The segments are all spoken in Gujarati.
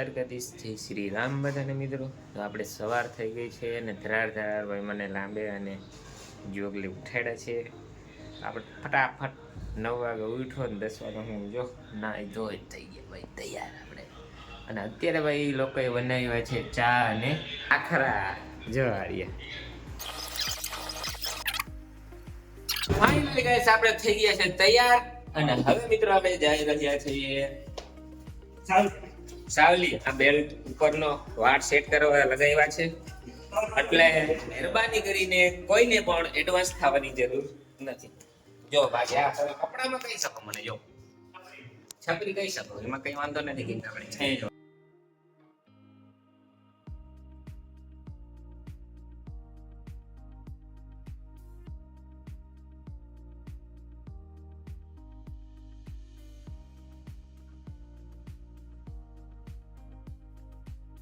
દ્વારકાધીશ જય શ્રી રામ બધાને મિત્રો. તો આપણે સવાર થઈ ગઈ છે અને ધરાર ધરાર ભાઈ મને લાંબે અને જોગલી ઉઠાડ્યા છે. આપણે ફટાફટ નવ વાગે ઉઠો ને દસ વાગે હું જો ના ધોઈ થઈ ગયા ભાઈ, તૈયાર આપણે. અને અત્યારે ભાઈ લોકોએ બનાવ્યા છે ચા અને આખરા. જો હારિયા ફાઇનલી ગાઈસ આપણે થઈ ગયા છે તૈયાર. અને હવે મિત્રો આપણે જઈ રહ્યા છીએ. સાવલી આ બેલ્ટ ઉપરનો વાટ સેટ કરવા લગાવ્યા છે. એટલે મહેરબાની કરીને કોઈને પણ એડવાન્સ થવાની જરૂર નથી. જો ભાઈ, આ કપડામાં કહી શકો મને, જો. છપરી કહી શકો? એમાં કઈ વાંધો નથી કે આપણે છે જો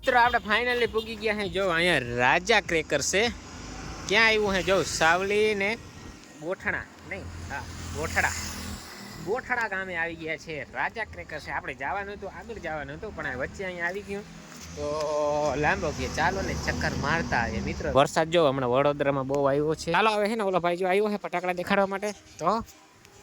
મિત્રો, આપણે ફાઇનલી પૂગી ગયા છે જો, અહીંયા રાજા ક્રેકર છે. ક્યાં આવ્યું છે જો, સાવલી ને ગોઠણા, નહીં, હા, ગોઠડા. ગોઠડા ગામે આવી ગયા છે. રાજા ક્રેકર છે. આપણે જવાનું હતું, આગળ જવાનું હતું, પણ વચ્ચે અહીંયા આવી ગયું. તો લાંબો કે ચાલો ને ચક્કર મારતા આવીએ, મિત્રો. વરસાદ જો, હમણાં વડોદરામાં બહુ આવ્યો છે. ચાલો આવે છે ને, ઓલો ભાઈ જો આવ્યો છે ફટાકડા દેખાડવા માટે. તો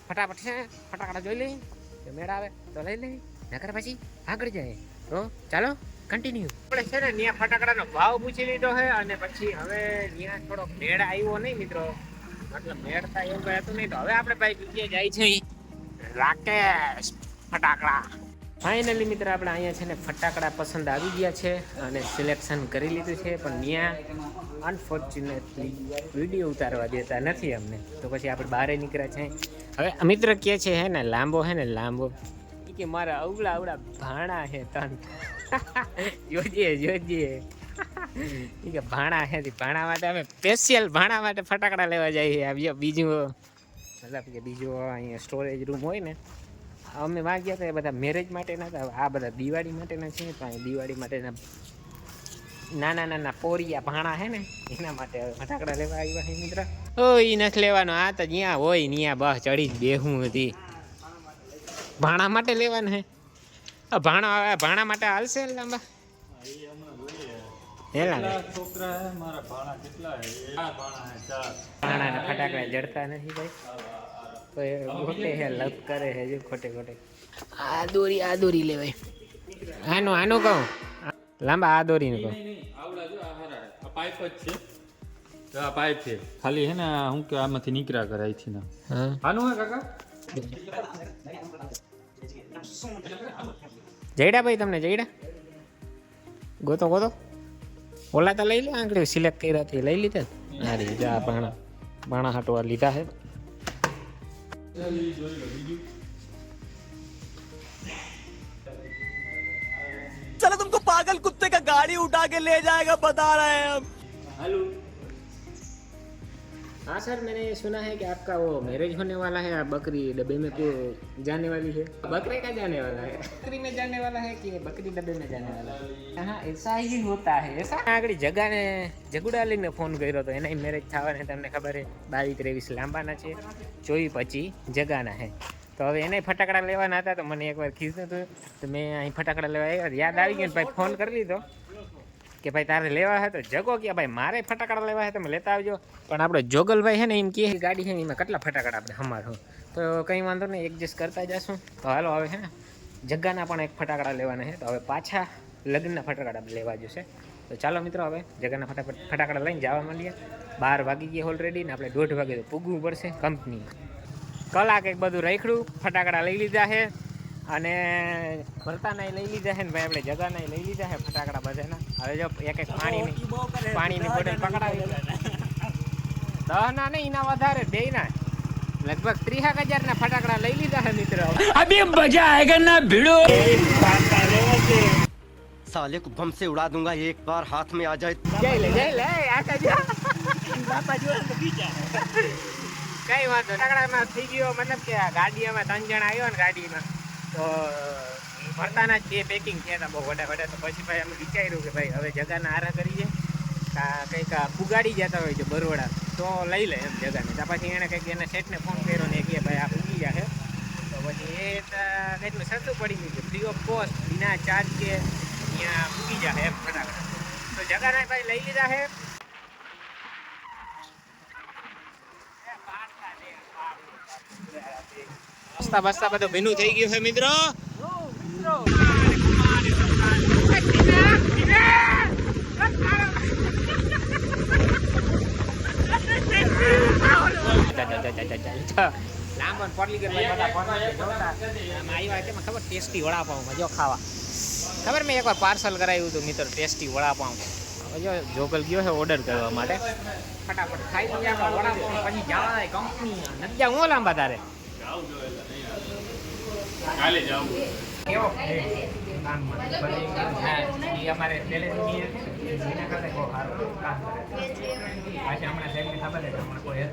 ફટાફટ છે, ફટાકડા જોઈ લઈએ મેળ આવે, તો લઈ લઈએ નકર પછી આગળ જાય. તો ચાલો. કન્ટિન્યુ આપણે છે ને ત્યાં ફટાકડાનો ભાવ પૂછી લીધો છે અને પછી હવે ત્યાં થોડોક મેળ આવ્યો નહીં મિત્રો. મતલબ મેળ થાય એવું કઈ હતું નહીં તો હવે આપણે ભાઈ બીજે જાય છે રાકેશ ફટાકડા. ફાઇનલી મિત્ર આપણે અહીંયા છે ને ફટાકડા પસંદ આવી ગયા છે અને સિલેક્શન કરી લીધું છે પણ ત્યાં અનફોર્ચ્યુનેટલી વીડિયો ઉતારવા દેતા નથી અમને. તો પછી આપણે બહાર નીકળ્યા છે. હવે મિત્ર કહે છે હે ને લાંબો હે ને લાંબો. કે મારા અવળા અવળા ભાણા હે તન. જોજે જોજે. કે ભાણા હે ભાણા માટે અમે સ્પેશિયલ ભાણા માટે ફટાકડા લેવા જઈએ. આવ્યો બીજું મતલબ કે બીજો અહીંયા સ્ટોરેજ રૂમ હોય ને, અમે વાગ્યા હતા એ બધા મેરેજ માટેના હતા. આ બધા દિવાળી માટેના છે તો અહીં દિવાળી માટેના નાના નાના પોરિયા ભાણા હે ને, એના માટે ફટાકડા લેવા આવ્યા છે મિત્ર. ઓ એ નથી લેવાનો. આ તો જ્યાં હોય ત્યાં બસ ચડી જ બેહું હતી ભાણા માટે લેવાના હે? આ ભાણા ભાણા માટે હાલશે લાંબા? હેલા છોકરા હે મારા ભાણા કેટલા હે ચાર ભાણા હે ચાર ભાણાના ફટાકડા જડતા નથી ભાઈ. ખોટે હે લપ કરે હે જો ખોટે ખોટે. આ દોરી આ દોરી લેવાય. આનો આનો કહું. લાંબા આ દોરીને કહું. નહીં નહીં આવડા જો આ હારા. હે. આ પાઇપ જ છે. તો આ પાઇપ છે. ખાલી હે ને આ હું કે આમાંથી નીકળ્યા કરે અહીંથી ના. આનું હે કાકા? જયડા ભાઈ તમને જયડા ગોતો ગોતો ઓલા તો લઈ લે આંગળી સિલેક્ટ કર્યા હતી લઈ લીધા ને? આ રહી જા ભાણા ભાણા હાટવા લીધા છે चलो तुमको पागल कुत्ते का गाड़ी उठा के ले जाएगा बता रहे हैं हम हेलो हाँ सर मैंने सुना है कि आपका वो मैरिज होने वाला है आप बकरी डब्बे में क्यों जाने वाली है बकरे का जाने वाला है बकरी में जाने वाला है कि बकरी डब्बे में जाने वाला है हाँ ऐसा ही होता है ऐसा આગળ જગાને જગુડાલીને ફોન કર્યો હતો એના મેરેજ થવાને તમને ખબર છે બાવીસ ત્રેવીસ લાંબાના છે ચોવીસ પચીસ જગાના છે તો હવે એને ફટાકડા લેવાના હતા તો મને એકવાર કીધું હતું તો મેં અહીં ફટાકડા લેવા આવ્યા યાદ આવી ગયું ને ભાઈ ફોન કરી લીધો કે ભાઈ તારે લેવા હે તો જગો કે ભાઈ મારે ફટાકડા લેવા હે તમે લેતા આવજો. પણ આપણે જોગલભાઈ છે ને એમ કે ગાડી છે ને એમાં કેટલા ફટાકડા આપણે હમારો. તો કંઈ વાંધો નહીં એડજસ્ટ કરતા જશું. તો હાલો હવે છે ને, જગ્ગાના પણ એક ફટાકડા લેવાના છે તો હવે પાછા લગ્નના ફટાકડા આપણે લેવા જશે. તો ચાલો મિત્રો, હવે જગ્ગાના ફટાફટ ફટાકડા લઈને જવા માંડીએ. બાર વાગી ગયા ઓલરેડી ને આપણે દોઢ વાગે તો પૂગવું પડશે કંપની કલાક એક બધું રાખ્યું ફટાકડા લઈ લીધા છે અને ભરતા નહીં લઈ લીધા છે ને ભાઈ આપણે નહીં લઈ લીધા છે ફટાકડા બધાના હવે જો એક એક પાણીની પાણીની બોટલ પકડાવી દહના નહીં એના વધારે બેયના લગભગ ત્રીસેક હજાર ના ફટાકડા લઈ લીધા છે મિત્રો. અભી મજા આયેગા ના ભીડો સાલે કો સે ઉડા दूंगा એક બાર હાથ મે આ જાય જઈ લે જઈ લે આકા જો બાપા જો કઈ વાંધો ફટાકડામાં થઈ ગયો મતલબ કે ગાડી ગાડીમાં ત્રણ જણ આવ્યો ને ગાડીમાં. તો ભરતાના જ બે પેકિંગ થયા હતા બહુ વડા વડા તો પછી ભાઈ અમે વિચાર્યું કે ભાઈ હવે જગાના આરા કરીએ. કંઈક આ પુગાડી જતા હોય છે બરોડા, તો લઈ લે એમ જગાને. તો પછી એણે કંઈક એના સેટને ફોન કર્યો ને કે ભાઈ આ ફૂગી જશે તો પછી એ તો કંઈકનું સસ્તું પડી ગયું છે. ફ્રી ઓફ કોસ્ટ વિના ચાર્જ કે ત્યાં ફૂગી જશે એમ ફટાફટ. તો જગાના ભાઈ લઈ લીધા છે બસતા બસતા બધું ભીનું થઈ ગયું છે મિત્રો. લાંબો પડલી ગયો ભાઈ બધા ફોનમાં છે, જોતા. આમાં આવ્યા છે, એમાં ખબર ટેસ્ટી વડાપાઉં જો ખાવા. ખબર મેં એકવાર પાર્સલ કરાવ્યું હતું મિત્ર ટેસ્ટી વડાપાઉં. હવે જો જોગલ ગયો છે ઓર્ડર કરવા માટે. ફટાફટ ખાઈ લઈએ આપણે વડાપાઉં પછી જવા કંપની નથી જાવ હું લાંબા તારે? કાલે જાવું કેવો કામ હા એ અમારે પહેલેથી એના કરતાં કામ કરે છે. કોઈ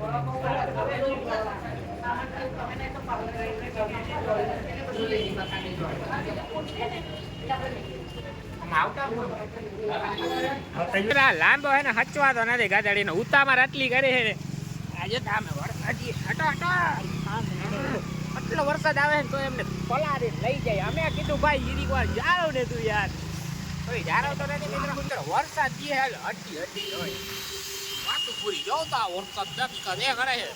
લાંબો હે ને હચવાતો નથી ગાદાડીનો ઉતામાં આટલી કરી છે આજે તમે હટો હટો આટલો વરસાદ આવે ને તો એમને પલારી લઈ જાય. અમે કીધું, ભાઈ, ઈરી વાર જાળો ને તું યાર. કોઈ જારો તો નથી મિત્રો મિત્રો, વરસાદ જે હાલ હટી હોય. વાતું પૂરી. જોતા વરસાદ દસ કરે કરે છે.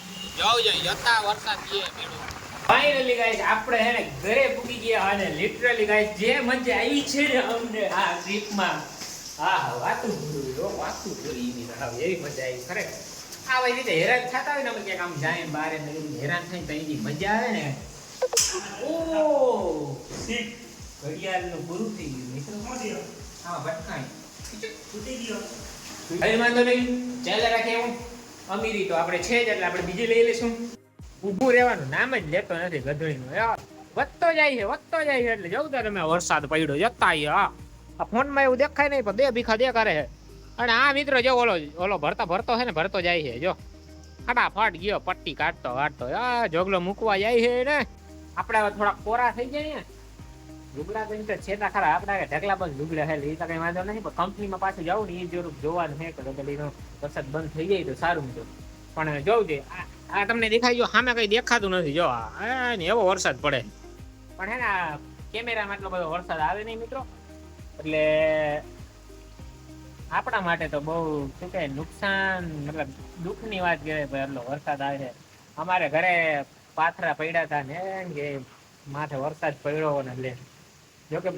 જતા વરસાદ જે મેળો. ફાઇનલી આપણે હે ને ઘરે પૂગી ગયા અને લિટરલી ગાઈસ જે મજા આવી છે ને અમને આ ટ્રીપમાં હા વાતું પૂરી વાતું પૂરી એવી મજા આવી, ખરેખર. આવી રીતે હેરાન થતા હોય ને અમે ક્યાંક આમ જાય બહાર ને હેરાન થઈને તો એની મજા આવે ને. ઓ શીખ ઘડિયાળનું પૂરું થઈ ગયું મિત્રો. હા ભટકાઈ કઈ વાંધો નહીં. ચાલે રાખે હું. અમીરી તો આપણે છે જ એટલે આપણે બીજી લઈ લઈશું. ઊભું રહેવાનું નામ જ લેતો નથી ગધડીનું. યાર વધતો જાય છે વધતો જાય છે એટલે જવું તો તમે વરસાદ પડ્યો જતા આ ફોનમાં એવું દેખાય નહીં પણ દે ભીખા દે કરે છે. અને આ મિત્રો જો ઓલો ઓલો ભરતો ભરતો છે ને, ભરતો જાય છે, જો. ફટાફટ ગયો, પટ્ટી કાઢતો કાઢતો આ જોગલો મૂકવા જાય છે ને. આપણે થોડા કોરા થઈ જાય ને. લુગડા તો એમ તો છે ખરા. આપણા ઢગલા બંધ લુગડા હેલ એ તો કઈ વાંધો નહીં. પણ કંપનીમાં પાછું જવું ને એ જરૂર જોવાનું છે, કે ગલીનો વરસાદ બંધ થઈ જાય તો સારું જો પણ જોવું જોઈએ. આ- તમને દેખાય, જો સામે કઈ દેખાતું નથી, જો. ને એવો વરસાદ પડે. પણ હે ને કેમેરામાં એટલો બધો વરસાદ આવે નહીં, મિત્રો. એટલે આપણા માટે તો બહુ, શું કે નુકસાન, મતલબ દુઃખની વાત કહેવાય ભાઈ એટલો વરસાદ આવે છે. અમારે ઘરે પાથરા પડ્યા હતા ને કે માથે વરસાદ પડ્યો ને એટલે. જોકે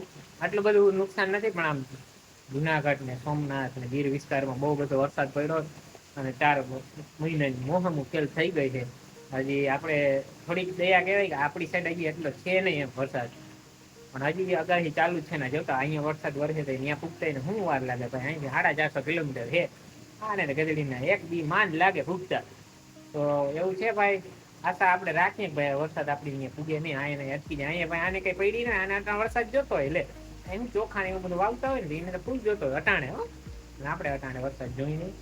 આટલું બધું નુકસાન નથી, પણ આમ જુનાગઢ ને સોમનાથ ને ગીર વિસ્તારમાં બહુ બધો વરસાદ પડ્યો અને ચાર મહિનાની મોહમ ઉકેલ થઈ ગઈ છે. હજી આપણે થોડીક દયા કહેવાય કે આપણી સાઈડ હજી એટલો છે નહીં એમ વરસાદ. પણ હજી અગાહી ચાલુ છે ને જોતા અહીંયા વરસાદ વરસે તો અહીંયા ફૂગતા ને શું વાર લાગે ભાઈ અહીંથી સાડા ચારસો કિલોમીટર છે. આને ને એક બી માંડ લાગે ફૂગતા તો એવું છે ભાઈ, આશા આપણે રાખીએ ભાઈ વરસાદ આપણી અહીંયા પૂગે નહીં અહીંયા અટકી જાય. અહીંયા ભાઈ આને કઈ પડી ને, આને અટાણે વરસાદ જોતો હોય એટલે એમ ચોખા એવું બધું વાવતા હોય ને એને તો ફૂલ જોતો હોય, અટાણે હો. આપણે અટાણે વરસાદ જોઈ નહીં.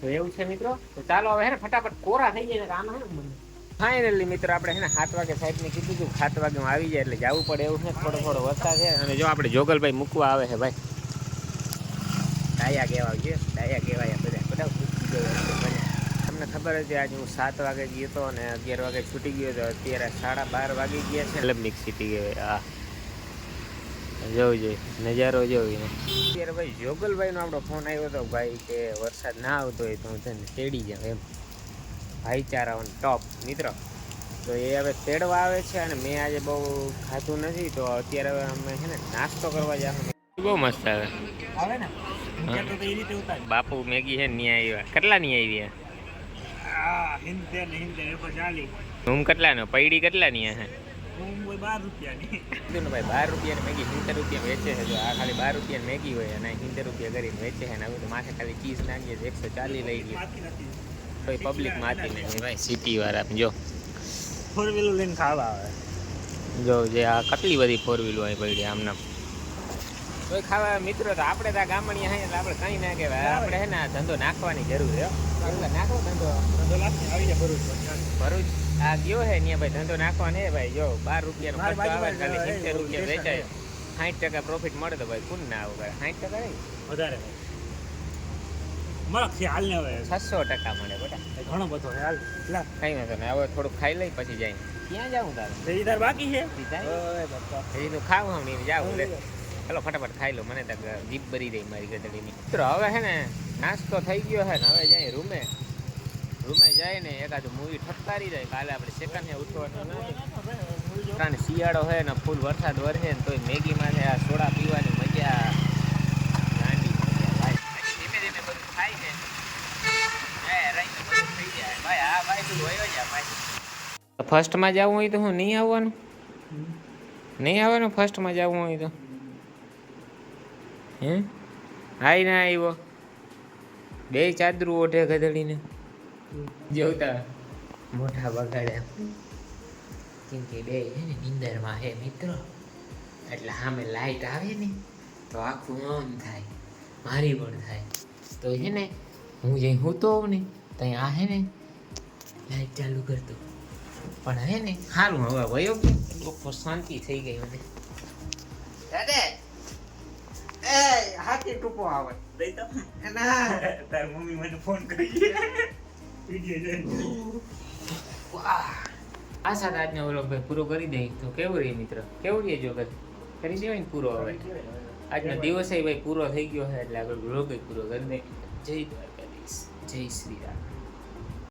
તો એવું છે મિત્રો. તો ચાલો હવે હે ને, ફટાફટ કોરા થઈ જાય ને કામ હે ને ફાઇનલી મિત્રો, આપણે છે ને સાત વાગે સાહેબ ને કીધું હતું સાત વાગે હું આવી જાય એટલે જવું પડે એવું છે. થોડો થોડો વરસાદ છે અને જો આપણે જોગલભાઈ મૂકવા આવે છે ભાઈ. ડાયા કહેવાય છે, ડાયા કહેવાય બધા. બધા તમને ખબર હતી આજે હું સાત વાગે ગયો હતો અને અગિયાર વાગે છૂટી ગયો હતો. અત્યારે સાડા બાર વાગી ગયા છે. લબનિક સિટી ગયો હા. જોવું જોઈએ. નજારો જોઈને અત્યારે ભાઈ જોગલભાઈનો આપણો ફોન આવ્યો હતો ભાઈ કે વરસાદ ના આવતો હોય તો હું તને તેડી જાઉં એમ. ભાઈચારા ટોપ મિત્ર. તો એ હવે તેડવા આવે છે અને મેં આજે બહુ ખાધું નથી તો અત્યારે હવે અમે છે ને નાસ્તો કરવા જાવ બહુ મસ્ત આવે. આવે ને? ઊંચા તો એ રીતે ઉતાર. બાપુ મેગી છે ને આવ્યા કેટલા ની આવી રૂમ કેટલા નો પૈડી કેટલા ની હે બાર રૂપિયાની. ને ભાઈ બાર રૂપિયાની મેગી સિત્તેર રૂપિયા વેચે છે. જો આ ખાલી બાર રૂપિયાની મેગી હોય અને સિત્તેર રૂપિયા કરીને વેચે છે. ને હવે તો માથે ખાલી ચીઝ નાખીએ એકસો ચાલીસ લઈ ગયો. માથી નથી તો પબ્લિક માથી નહીં. ભાઈ સિટી વાળા જો. ફોર વ્હીલર લઈને ખાવા આવે. જો જે આ કેટલી બધી ફોર વ્હીલો અહીં પડી આમ કોઈ ખાવા મિત્રો તો આપણે તો ગામડી ગામડિયા આપણે કંઈ ના કહેવાય. આપણે હે ને ધંધો નાખવાની જરૂર છે હો. નાખો ધંધો. ધંધો લાગશે આવી જાય ભરૂચ ભરૂચ? આ ગયો હે ને ભાઈ ધંધો નાખવાનો હે ભાઈ. જો બાર રૂપિયાનો ખર્ચો આવે ખાલી સિત્તેર રૂપિયા વેચાય. સાઠ ટકા પ્રોફિટ મળે તો ભાઈ કોણ ના આવું? સાઠ ટકા વધારે. મળે ખ્યાલ ને હવે છસો ટકા મળે બેટા. ઘણો બધો ખ્યાલ એટલા કઈ વાંધો નહીં હવે થોડું ખાઈ લઈ પછી જાય ક્યાં જાવું તારું? ખરીદાર બાકી છે? ખરીદું ખાવ હમણાં જાવું લે. ચાલો ફટાફટ ખાઈ લો. મને તક જીભ ભરી રહી મારી ગધડીની. મિત્રો હવે હે ને નાસ્તો થઈ ગયો હે ને હવે જાય રૂમે. રૂમે જાય ને એકાદ મૂવી ઠપકારી જાય કાલે આપણે સેકન્ડ ને ઉઠવાનું નથી. કારણ શિયાળો હોય ને ફૂલ વરસાદ વરસે ને તોય મેગીમાં આ સોડા પીવાની મજા ફર્સ્ટમાં જવું હોય તો હું નહીં આવવાનું? નહીં આવવાનું ફર્સ્ટમાં જવું હોય તો? હે? આઈ ના આવ્યો બે ચાદરું ઓઢે ગધડીને. જોતા. મોટા બગાડ્યા. કેમ કે બે છે ને નિંદરમાં હે મિત્રો. એટલે સામે લાઈટ આવે ને, તો આખું ઓન થાય. મારી પણ થાય. તો છે ને, હું જઈ હૂતો હોઉં ને ત્યાં આ હે ને લાઈટ ચાલુ કરતો પણ હે ને સારું હવે વયો ગયો. બપોર શાંતિ થઈ ગઈ મને દાદે એ હાથી ટૂંકો આવે. ના. તાર મમ્મી મને ફોન કરી. વાહ. આ સાથે આજનો ઓલો ભાઈ પૂરો કરી દઈ તો કેવું રહી મિત્ર? કેવું રહી જો કરી દેવાય ને પૂરો હવે. આજનો દિવસે ભાઈ પૂરો થઈ ગયો છે એટલે આગળ વ્લોગ પૂરો કરી દે. જય દ્વારકાધીશ. જય શ્રી રામ.